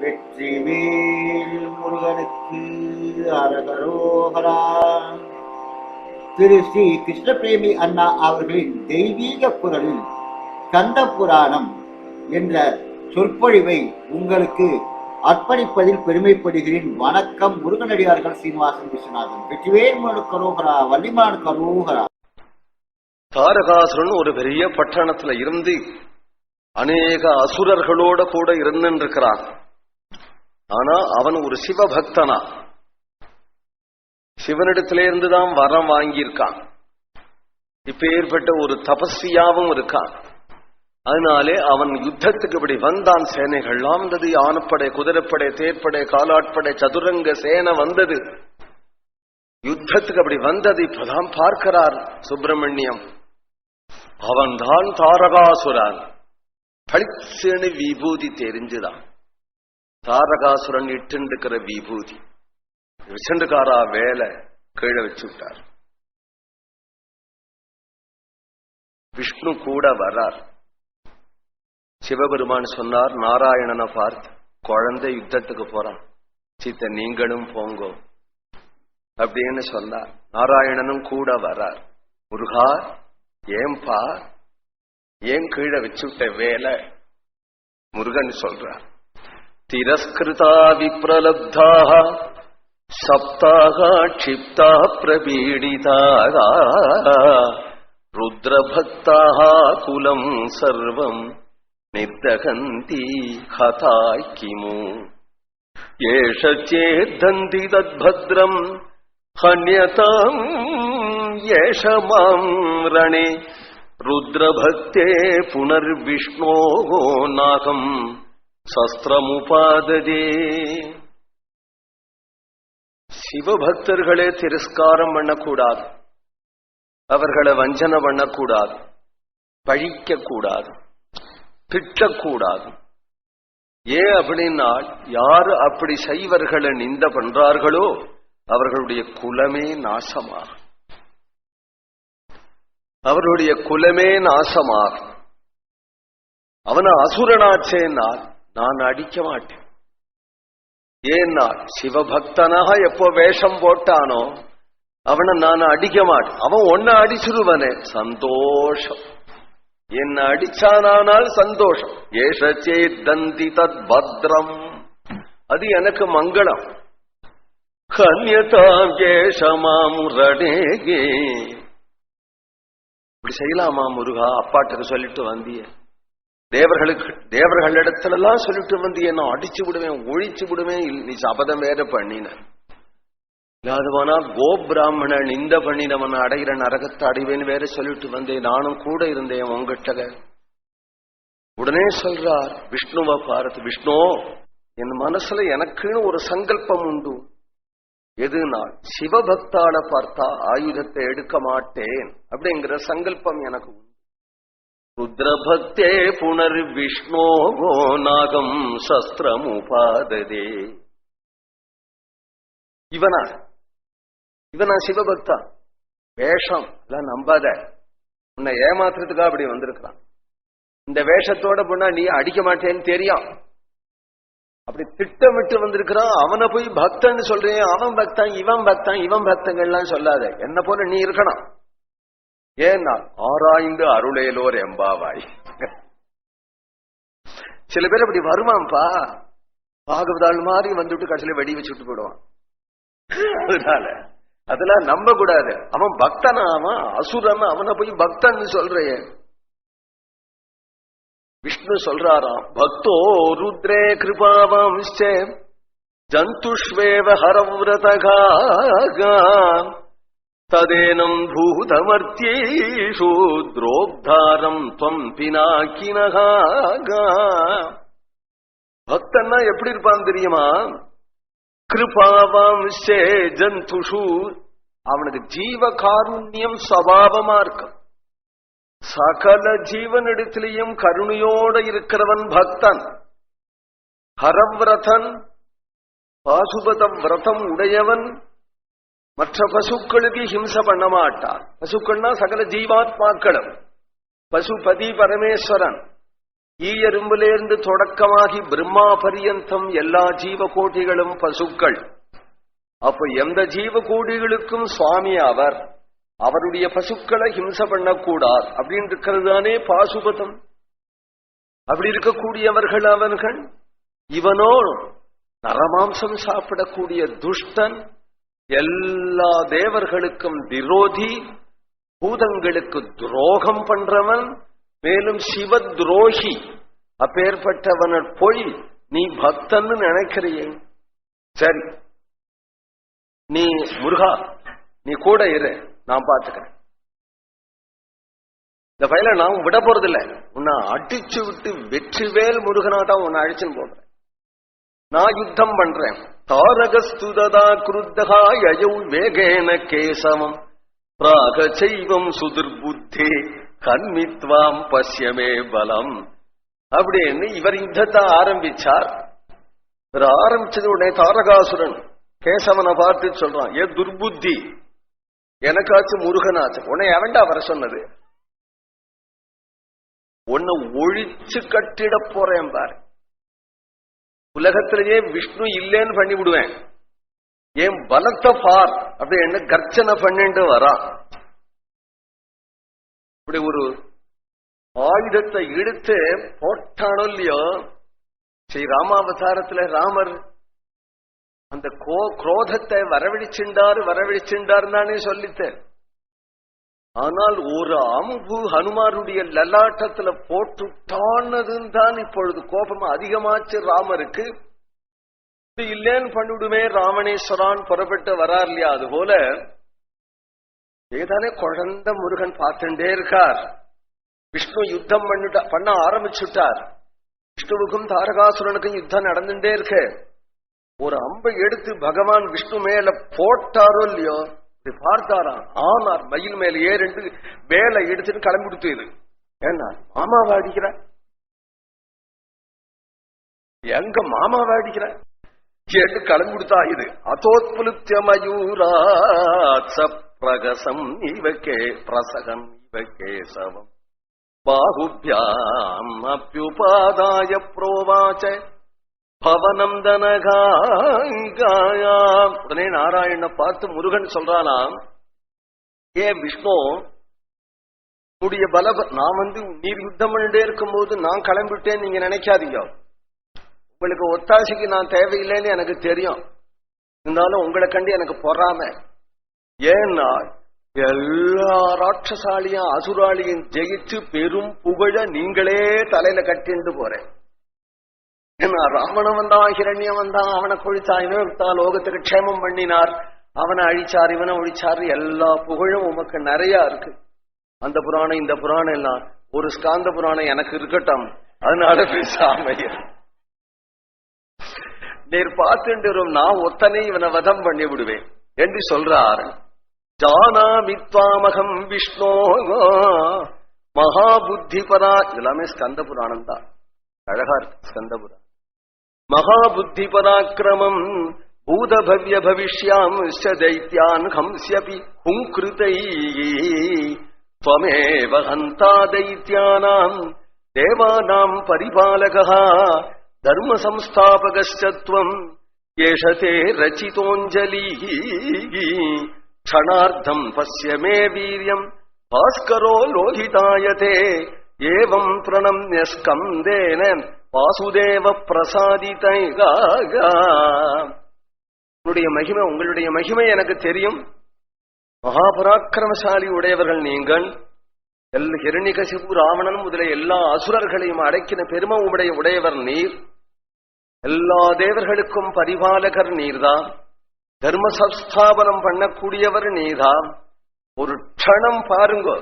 வெற்றிவேல் முருகனுக்கு அரகரோகரா. திரு ஸ்ரீ கிருஷ்ணபிரேமி அண்ணா அவர்களின் தெய்வீக குரலில் கந்த புராணம் என்ற சொற்பொழிவை உங்களுக்கு அர்ப்பணிப்பதில் பெருமைப்படுகிறேன். வணக்கம் முருகனடியார்கள் சீனிவாசன் விஸ்வநாதன். வெற்றிவேல் முருகனு கரோகரா வள்ளிமான் கரோகரா. தாரகாசுரன் ஒரு பெரிய பட்டணத்துல இருந்து அநேக அசுரர்களோட கூட இருந்திருக்கிறான் ஆனா அவன் ஒரு சிவபக்தனா? சிவனிடத்தில இருந்துதான் வரம் வாங்கியிருக்கான். இப்ப ஏற்பட்ட ஒரு தபஸ்வியாவும் இருக்கான். அதனாலே அவன் யுத்தத்துக்கு இப்படி வந்தான் சேனைகள்லாம். வந்தது யானப்படை குதிரைப்படை தேர்ப்படை காலாட்படை சதுரங்க சேனை வந்தது. யுத்தத்துக்கு அப்படி வந்தது. இப்பதான் பார்க்கிறார் சுப்பிரமணியம். அவன்தான் தாரகாசுரான். பளிச்சேனு விபூதி தெரிஞ்சுதான். தாரகாசுரன் இட்டுருக்கிற விபூதி. விசண்டுக்காரா வேலை கீழே வச்சு விட்டார் விஷ்ணு கூட வரார். சிவபெருமான் சொன்னார் நாராயணனை பார்த்து குழந்தை யுத்தத்துக்கு போறான். சீத்த நீங்களும் போங்கோ. அப்படின்னு சொன்னார். நாராயணனும் கூட வரார். முருகா ஏன்பா ஏன் கீழே வச்சுட்ட வேலை? முருகன் சொல்றார். तिरस्कृता विप्रलब्धाः सप्ताः क्षिप्ताः प्रपीडिताः रुद्रभक्ताः कुलम् सर्वम् निर्दहन्ति हता किमु? एष चेद्धन्ति तद्भद्रम् हन्यतम् एष माम् रणे। रुद्रभक्ते पुनर्विष्णोः नाकम् சஸ்திரமுபாததே. சிவபக்தர்களே திரஸ்காரம் பண்ணக்கூடாது. அவர்களை வஞ்சனை பண்ணக்கூடாது. பழிக்க கூடாது திட்டக்கூடாது. ஏன் அப்படின்னா யாரு அப்படி சைவர்களை நிந்த பண்றார்களோ அவர்களுடைய குலமே நாசமாகும். அவருடைய குலமே நாசமாகும். அவனை அசுரனாச்சேனால் நான் அடிக்க மாட்டேன். ஏன்னா சிவபக்தனாக எப்போ வேஷம் போட்டானோ அவனை நான் அடிக்க மாட்டேன். அவன் ஒன்ன அடிச்சிருவனே சந்தோஷம். என்ன அடிச்சானால் சந்தோஷம். ஏஷச்சே தந்தி தத் பத்ரம். அது எனக்கு மங்களம். கன்யதாம் ஏஷமாம் ரணேகே இப்படி செய்யலாமா முருகா? அப்பாட்டுக்கு சொல்லிட்டு வந்திய. தேவர்களுக்கு தேவர்களிடத்துல எல்லாம் சொல்லிட்டு வந்து என்ன அடிச்சு விடுவேன் ஒழிச்சு விடுவேன் நீ சபதம் வேற பண்ணின. இல்லாதவனா கோபிராமணன் இந்த பண்ணினவன் அடைகிற நரகத்தை அடைவேன்னு வேற சொல்லிட்டு வந்தேன் நானும் கூட இருந்தேன் உங்ககிட்ட உடனே சொல்றார் விஷ்ணுவை பார்த்து விஷ்ணு என் மனசுல எனக்குன்னு ஒரு சங்கல்பம் உண்டு. எது நான் சிவபக்தால பார்த்தா ஆயுதத்தை எடுக்க மாட்டேன். அப்படிங்கிற சங்கல்பம் எனக்கு உண்டு. ருத்ரபக்தே புனர் விஷ்ணோ நாகம் சஸ்திரமுபாததே. இவனா? இவனா சிவபக்தா? வேஷம். எல்லாம் நம்பாத. உன்னை ஏமாத்துறதுக்காக அப்படி வந்திருக்கிறான். இந்த வேஷத்தோட பொண்ணா நீ அடிக்க மாட்டேன்னு தெரியும். அப்படி திட்டமிட்டு வந்திருக்கிறான். அவனை போய் பக்தன்னு சொல்றேன் அவன் பக்தன் இவன் பக்தன் இவன் பக்தங்கள்லாம் சொல்லாத. என்ன போல நீ இருக்கணும். ஏன்னா ஆராய்ந்து அருளேலோர் எம்பாவாய். சில பேர் அப்படி வருவான்ப்பா. பாகவதாள் மாதிரி வந்துட்டு கடைசியில வெடி வச்சுட்டு போயிடுவான். அதனால அதெல்லாம் நம்ப கூடாது. அவன் பக்தனா அவன் அசுரன் அவனை போய் பக்தன் சொல்றேன். விஷ்ணு சொல்றாராம் பக்தோ ருத்ரே கிருபாவம்ச ஜந்துஷ்வேவ ஹரவிரதகா ததேனம் பூதமர்த்தியேஷு துரோக்தாரம் துவம் பினாக்கினகா பக்தன்னா எப்படி இருப்பான் தெரியுமா? கிருபாவம்சே ஜந்துஷு அவனுக்கு ஜீவ காருண்யம் சபாவமா இருக்கும். சகல ஜீவனிடத்திலையும் கருணையோட இருக்கிறவன் பக்தன். ஹரவிரதன் பாசுபத விரதம் உடையவன். மற்ற பசுக்களுக்கு ஹிம்ச பண்ண மாட்டார். பசுக்கள்னா சகல ஜீவாத்மாக்களும். பசுபதி பரமேஸ்வரன். ஈயரும்பிலிருந்து தொடக்கமாகி பிரம்மா பரியந்தம் எல்லா ஜீவகோட்டிகளும் பசுக்கள். அப்ப எந்த ஜீவகோடிகளுக்கும் சுவாமி அவர் அவருடைய பசுக்களை ஹிம்ச பண்ணக்கூடாது. அப்படின்னு இருக்கிறது தானே பாசுபதம். அப்படி இருக்கக்கூடியவர்கள் அவர்கள். இவனோ நரமாம்சம் சாப்பிடக்கூடிய துஷ்டன் எல்லா தேவர்களுக்கும் விரோதி பூதங்களுக்கு துரோகம் பண்றவன் மேலும் சிவ துரோகி அப்பேற்பட்டவன போய் நீ பக்தன்னு நினைக்கிறியே. சரி நீ முருகா நீ கூட இரு நான் பாத்துக்கிறேன் இந்த பயில நான் விட போறதில்ல. உன்னை அடிச்சு விட்டு வெற்றிவேல் முருகனாதான் உன்னை அழிச்சுன்னு போடுறேன். நான் யுத்தம் பண்றேன். தாரகஸ்துததா குருத்தகா யயௌ வேகேன கேசவம். பிராக செய்வம் சுதிர்புத்தே கண்மித்வாம் பசியமே பலம். அப்படின்னு இவர் யுத்தத்தை ஆரம்பிச்சார். இவர் ஆரம்பிச்சது உடனே தாரகாசுரன் கேசவனை பார்த்து சொல்றான் ஏ துர்புத்தி எனக்காச்சும் முருகனாச்சு. உன்னை எவன்டா வர சொன்னது? உன்னை ஒழிச்சு கட்டிட போறேன் பாரு. உலகத்திலேயே விஷ்ணு இல்லேன்னு பண்ணி விடுவேன் ஏன் பலத்தை பார் அப்படின்னு கர்ச்சனை பண்ணிட்டு வரா. இப்படி ஒரு ஆயுதத்தை இழுத்து போட்டானோ இல்லையோ? ஸ்ரீ ராமாவதாரத்துல ராமர் அந்த கோ குரோதத்தை வரவழிச்சுண்டாரு வரவழிச்சுண்டார் தானே சொல்லித்தேன். ஆனால் ஒரு அம்பு ஹனுமாருடைய லலாட்டத்துல போட்டுட்டானதுன்னு தான் இப்பொழுது கோபம் அதிகமாச்சு ராமருக்கு. இல்லேன்னு பண்ணிவிடுமே ராமணேஸ்வரான் புறப்பட்டு வரார் இல்லையா அது போல ஏதானே குழந்த முருகன் பார்த்துட்டே இருக்கார். விஷ்ணு யுத்தம் பண்ணிட்டா பண்ண ஆரம்பிச்சுட்டார். விஷ்ணுவுக்கும் தாரகாசுரனுக்கும் யுத்தம் நடந்துட்டே இருக்கு. ஒரு அம்பை எடுத்து பகவான் விஷ்ணு மேல போட்டாரோ இல்லையோ? பார்த்தாராம் ஆனார் மயில் மேல ஏறிண்டு வேலை எடுத்துட்டு கிளம்பி கொடுத்தது ஏன்னா மாமாவை அடிக்கிற எங்க மாமாவை அடிக்கிற கேட்டு கிளம்பி கொடுத்தா இது. அதோத்புலுத்திய மயூராட்ச பிரகசம் இவக்கே பிரசகம் இவக்கே சவம். பாகுபியாம் அப்பியுபாதாய புரோவாச்ச பவனம் தனகாயாம் உடனே நாராயண பார்த்து முருகன் சொல்றானாம் ஏ விஷ்ணு உடைய பல நான் வந்து நீர் யுத்தம் பண்ணிட்டே இருக்கும்போது நான் கிளம்பிட்டேன் நீங்க நினைக்காதீங்க. உங்களுக்கு ஒத்தாசைக்கு நான் தேவையில்லைன்னு எனக்கு தெரியும். இருந்தாலும் உங்களை கண்டு எனக்கு பொறாம. ஏன்னா எல்லா ராட்சசாலியும் அசுராளியும் ஜெயிச்சு பெரும் புகழ நீங்களே தலையில கட்டிண்டு போறேன். ஏன்னா ராவணன் வந்தான் ஹிரண்யம் வந்தான் அவனை கொழிச்சா இவன் லோகத்துக்கு க்ஷேமம் பண்ணினார் அவனை அழிச்சார் இவனை ஒழிச்சார் எல்லா புகழும் உமக்கு நிறைய இருக்கு அந்த புராணம் இந்த புராணம் எல்லாம் ஒரு ஸ்காந்த புராணம் எனக்கு இருக்கட்டும் அதனால பேசாம நேர் நீர் பார்த்துட்டு நான் ஒத்தனை இவனை வதம் பண்ணி விடுவேன் என்று சொல்றாரு ஜானாமித்வாமகம் விஷ்ணோ மகாபுத்திபரா எல்லாமே ஸ்கந்த புராணம் தான் அழகா இருக்கு ஸ்கந்த புராணம் மகாபுத்தி பராக்கிரமம் பூதபவ்ய பவிஷ்யாம் தைத்யான் ஹம்ஸ்யபி ஹுங்கிருதை त्वमेव हन्ता दैत्यानाम् देवानाम् परिपालकः धर्मसंस्थापकश्च त्वम् एष ते रचितोऽञ्जलिः क्षणार्धम् पश्य मे वीर्यम् भास्करो लोहितायते एवम् प्रणम्य स्कन्देन வாசுதேவ பிரசாதிதை உன்னுடைய மகிமை உங்களுடைய மகிமை எனக்கு தெரியும். மகாபராக்கிரமசாலி உடையவர்கள் நீங்கள். எல் ஹிரணிகசிபு ராவணன் முதலிய எல்லா அசுரர்களையும் அடக்கின பெருமை உடைய உடையவர் நீர். எல்லா தேவர்களுக்கும் பரிபாலகர் நீர்தான் தர்ம சஸ்தாபனம் பண்ணக்கூடியவர் நீர்தான் ஒரு க்ஷணம் பாருங்கோ.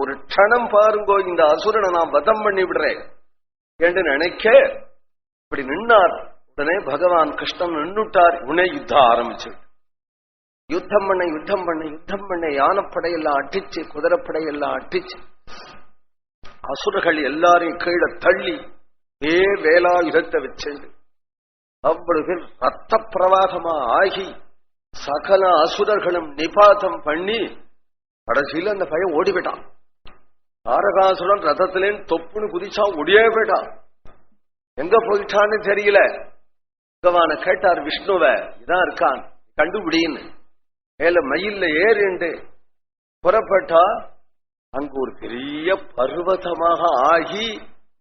ஒரு க்ஷணம் பாருங்கோ இந்த அசுரனை நான் வதம் பண்ணி விடுறேன் என்று நினைக்க இப்படி நின்னார். உடனே பகவான் கிருஷ்ணன் நின்னுட்டார். உடனே யுத்தம் ஆரம்பிச்சு. யுத்தம் பண்ண யுத்தம் பண்ண யுத்தம் பண்ண. யானைப்படையெல்லாம் அட்டிச்சு குதிரைப்படையெல்லாம் அட்டிச்சு அசுரர்கள் எல்லாரையும் கீழே தள்ளி ஏ வேலாயுதத்தை வச்சு அவ்வளவு ரத்த பிரவாகமா ஆகி சகல அசுரர்களும் நிபாதம் பண்ணி கடைசியில் அந்த பையன் ஓடிவிட்டான். தாரகாசுரன் ரதத்திலேன்னு தொப்புன்னு குதிச்சா ஒடியே போயிட்டான் எங்க போயிட்டான்னு தெரியல. பகவான கேட்டார் விஷ்ணுவ இதான் இருக்கான் கண்டுபிடின்னு. மேல மயில்ல ஏறிண்டு புறப்பட்டா அங்கு ஒரு பெரிய பர்வதமாக ஆகி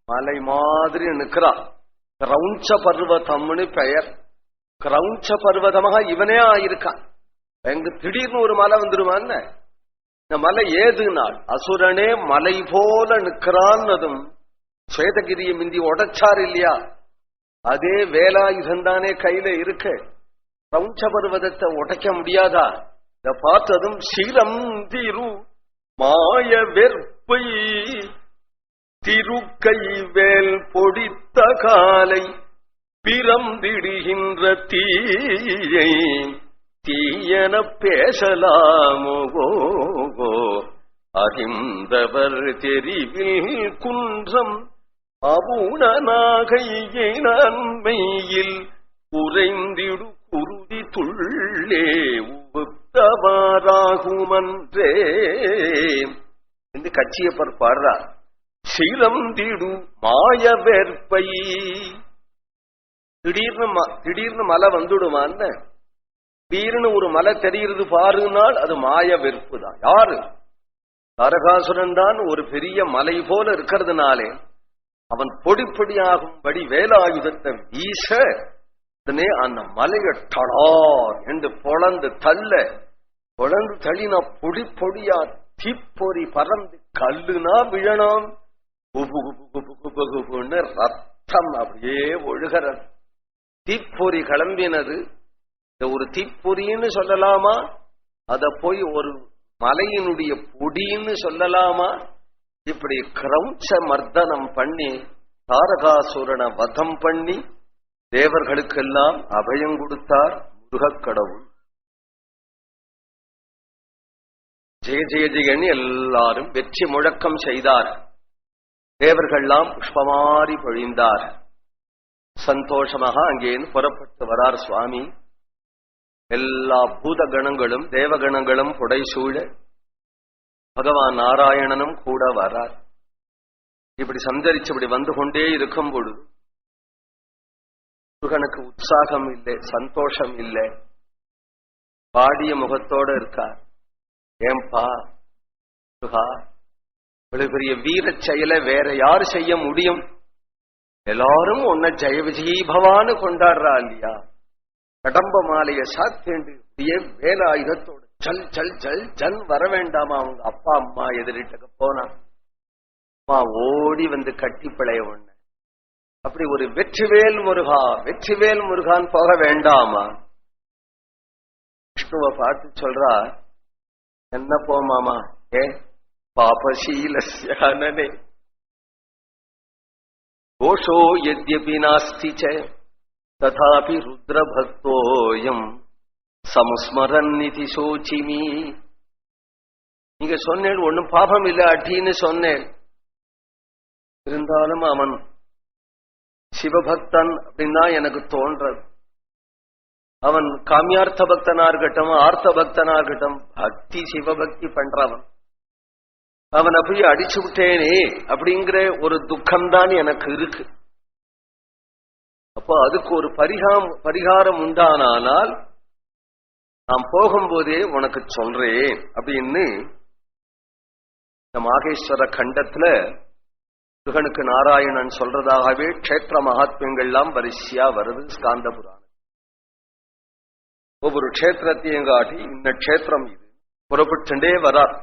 மலை மாதிரி நிற்கிறான் கிரௌஞ்ச பர்வதம்னு பெயர். கிரௌஞ்ச பர்வதமாக இவனே ஆயிருக்கான். எங்க திடீர்னு ஒரு மலை வந்துருவான்னு இந்த மலை ஏது நாள்? அசுரனே மலை போல நிற்கிறான்னதும் சுவேதகிரியை மிந்தி உடைச்சார் இல்லையா? அதே வேலாயுதம் தானே கையில இருக்கு. கிரௌஞ்ச பருவதத்தை உடைக்க முடியாதா? இத பார்த்ததும் சீரம் திரு மாய வெற்பை திருக்கை வேல் பொடித்த காலை பிறந்திடுகின்ற தீயை தீயன பேசலாமோ? அறிந்தவர் தெரிவில் குன்றம் அவுணனாகையை நன்மையில் குறைந்திடு குருதி துள்ளே உத்தவாராகுமன்றே என்று கச்சியப்பர் பாடுறார். சிலந்திடு மாய வெற்பை திடீர்னு திடீர்னு மலை வந்துடுமான்னு திடீர்னு ஒரு மலை தெரிகிறது பாருனால் அது மாய வெறுப்பு தான் யாரு தாரகாசுரன் தான் ஒரு பெரிய மலை போல இருக்கிறதுனாலே அவன் பொடி பொடியாகும்படி வேலாயுதத்தை வீச உடனே அந்த மலையை டடார் என்று பொழந்து தள்ள பொழந்து தள்ளினா பொடி பொடியா தீப்பொறி பறந்து கல்லுனா விழணும் குபு குபு குபு குபு குபுன்னு ரத்தம் அப்படியே ஒழுகிறது தீப்பொறி கிளம்பினது இந்த ஒரு தீப்பொறின்னு சொல்லலாமா? அத போய் ஒரு மலையினுடைய பொடின்னு சொல்லலாமா? இப்படி கிரௌச்ச மர்தனம் பண்ணி தாரகாசுரனை வதம் பண்ணி தேவர்களுக்கெல்லாம் அபயம் கொடுத்தார் முருகக்கடவுள் ஜெய ஜெய ஜெயன்னு எல்லாரும் வெற்றி முழக்கம் செய்தார். தேவர்கள்லாம் புஷ்பமாரி பொழிந்தார். சந்தோஷமாக அங்கேருந்து புறப்பட்டு வரார் சுவாமி. எல்லா பூத கணங்களும் தேவகணங்களும் புடைசூழ பகவான் நாராயணனும் கூட வரார். இப்படி சந்தரிச்சு இப்படி வந்து கொண்டே இருக்கும் பொழுது முருகனுக்கு உற்சாகம் இல்லை சந்தோஷம் இல்லை. பாடிய முகத்தோட இருக்கார். ஏம்பா முருகா இவ்வளவு பெரிய வீர செயலை வேற யார் செய்ய முடியும்? எல்லாரும் உன்னை ஜெய விஜய் பவான்னு கொண்டாடுறா இல்லையா? கடம்ப மாலைய சாத்தேண்டு இப்படியே வேலாயுதத்தோட சல் சல் சல் ஜல் வர வேண்டாமா? அவங்க அப்பா அம்மா எதிரிட்டக்க போனா. அம்மா ஓடி வந்து கட்டி பிழைய ஒண்ணு அப்படி ஒரு வெற்றிவேல் முருகா வெற்றிவேல் முருகான் போக வேண்டாமா? விஷ்ணுவை பார்த்து சொல்றா என்ன போமாமா ஏ பாபசீலஸ்யானனே. கோஷோ எத்யபி நாஸ்தி ததாபி ருத்ரபக்தோயம் சம்ஸ்மரன்னிதி சோச்சிமி நீங்க சொன்னேன் ஒண்ணும் பாபம் இல்ல அட்டின்னு சொன்னேன். இருந்தாலும் அவன் சிவபக்தன் அப்படின்னா எனக்கு தோன்றது. அவன் காமியார்த்த பக்தனா இருக்கட்டும் ஆர்த்த பக்தனா இருக்கட்டும் பக்தி சிவபக்தி பண்றவன். அவனை போய் அடிச்சு விட்டேனே அப்படிங்கிற ஒரு துக்கம்தான் எனக்கு இருக்கு. அப்போ அதுக்கு ஒரு பரிகாம் பரிகாரம் உண்டானால் நான் போகும்போதே உனக்கு சொல்றேன் அப்படின்னு இந்த மாகேஸ்வர கண்டத்துல முருகனுக்கு நாராயணன் சொல்றதாகவே கஷேத்திர மகாத்மியங்கள்லாம் வரிசையா வருது ஸ்காந்த புராணம். ஒவ்வொரு க்ஷேத்திரத்தையும் காட்டி இந்த க்ஷேத்திரம் இது. புறப்பட்டுண்டே வரார்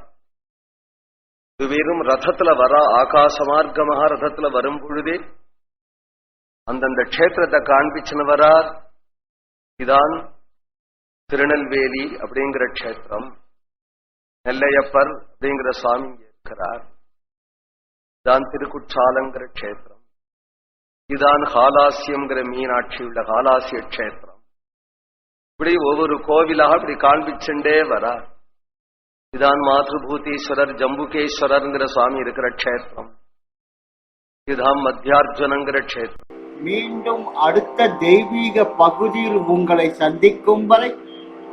இது வெறும் ரதத்துல வரா ஆகாச மார்க்கமாக ரதத்துல வரும் பொழுதே அந்தந்த க்ஷேத்திரத்தை காண்பிச்சுன்னு இதான் திருநெல்வேலி அப்படிங்கிற க்ஷேத்திரம் நெல்லையப்பர் அப்படிங்கிற சுவாமி இருக்கிறார். இதான் திருக்குற்றாலங்கிற க்ஷேத்திரம். இதான் ஹாலாசியம்ங்கிற மீனாட்சி உள்ள ஹாலாசிய க்ஷேத்திரம். இப்படி ஒவ்வொரு கோவிலாக இப்படி காண்பிச்சுண்டே வரார். இதான் மாதபூதீஸ்வரர் ஜம்புகேஸ்வரர்ங்கிற சுவாமி இருக்கிற க்ஷேத்திரம். இதுதான் மத்தியார்ஜுனங்கிற க்ஷேத்திரம். மீண்டும் அடுத்த தெய்வீக பகுதியில் உங்களை சந்திக்கும் வரை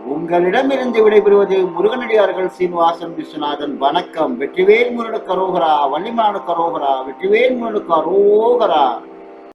உங்களிடமிருந்து விடைபெறுவது முருகனடியார்கள் சீனிவாசன் விஸ்வநாதன். வணக்கம். வெற்றிவேல் முருகனுக்கு அரோகரா வள்ளிமான கரோகரா வெற்றிவேல் முருகனுக்கு அரோகரா